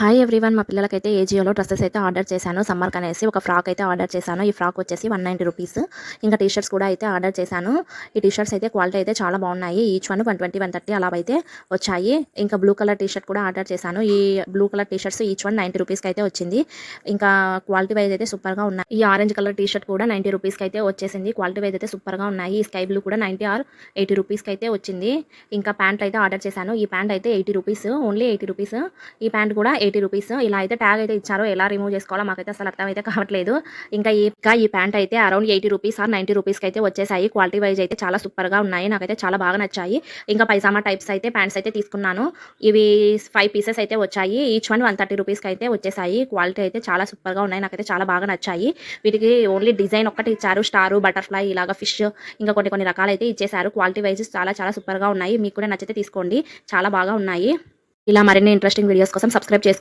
Hi everyone మా పిల్లలకైతే ఏజియోలో dresses అయితే ఆర్డర్ చేశాను సమ్మర్కి అనేసి ఒక ఫ్రాక్ అయితే ఆర్డర్ చేశాను ఈ ఫ్రాక్ వచ్చేసి వన్ నైంటీ రూపీస్. ఇంకా టీ షర్ట్స్ కూడా అయితే ఆర్డర్ చేశాను. ఈ టీ షర్ట్స్ అయితే క్వాలిటీ అయితే చాలా బాగున్నాయి. Each one one twenty one thirty అలా అయితే వచ్చాయి. ఇంకా బ్లూ కలర్ టీ షర్ట్ కూడా ఆర్డర్ చేశాను. ఈ blue colour T shirts each one ninety రూపీస్కి అయితే వచ్చింది. ఇంకా క్వాలిటీ వైజ్ అయితే సూపర్గా ఉన్నాయి. ఈ ఆరెంజ్ కలర్ టీ షర్ట్ కూడా నైంటీ రూపీస్కి అయితే వచ్చేసింది. క్వాలిటీ వైజ్ అయితే సూపర్గా ఉన్నాయి. ఈ స్కై బ్లూ కూడా నైంటీ ఆర్ ఎయిటీ రూపీస్కి అయితే వచ్చింది. ఇంకా ప్యాంట్ అయితే ఆర్డర్ చేశాను. ఈ ప్యాంట్ అయితే eighty rupees only eighty rupees. ఈ ప్యాంట్ కూడా ఎయిటీ రూపీస్. ఇలా అయితే ట్యాగ్ అయితే ఇచ్చారో. ఎలా రిమూవ్ చేసుకోవాలో మాకైతే అసలు అర్థం అయితే కావట్లేదు. ఇంకా ఈ ఇంకా ఈ ప్యాంట్ అయితే around eighty rupees or ninety రూపీస్కి అయితే వచ్చేసాయి. క్వాలిటీ వైజ్ అయితే చాలా సూపర్గా ఉన్నాయి. నాకైతే చాలా బాగా నచ్చాయి. ఇంకా పైజామా టైప్స్ అయితే ప్యాంట్స్ అయితే తీసుకున్నాను. ఇవి ఫైవ్ పీసెస్ అయితే వచ్చాయి. ఈచ్ వన్ వన్ థర్టీ రూపీస్కి అయితే వచ్చేసాయి. క్వాలిటీ అయితే చాలా సూపర్గా ఉన్నాయి. నాకైతే చాలా బాగా నచ్చాయి. వీటికి ఓన్లీ డిజైన్ ఒక్కటి ఇచ్చారు. స్టారు బటర్ఫ్లై ఇలాగా ఫిష్ ఇంకా కొన్ని కొన్ని రకాలైతే ఇచ్చేసారు. క్వాలిటీ వైజ్ చాలా చాలా సూపర్గా ఉన్నాయి. మీకు కూడా నచ్చితే తీసుకోండి. చాలా బాగా ఉన్నాయి. ఇలా మరిన్ని ఇంట్రెస్టింగ్ వీడియోస్ కోసం సబ్స్క్రైబ్ చేసుకోండి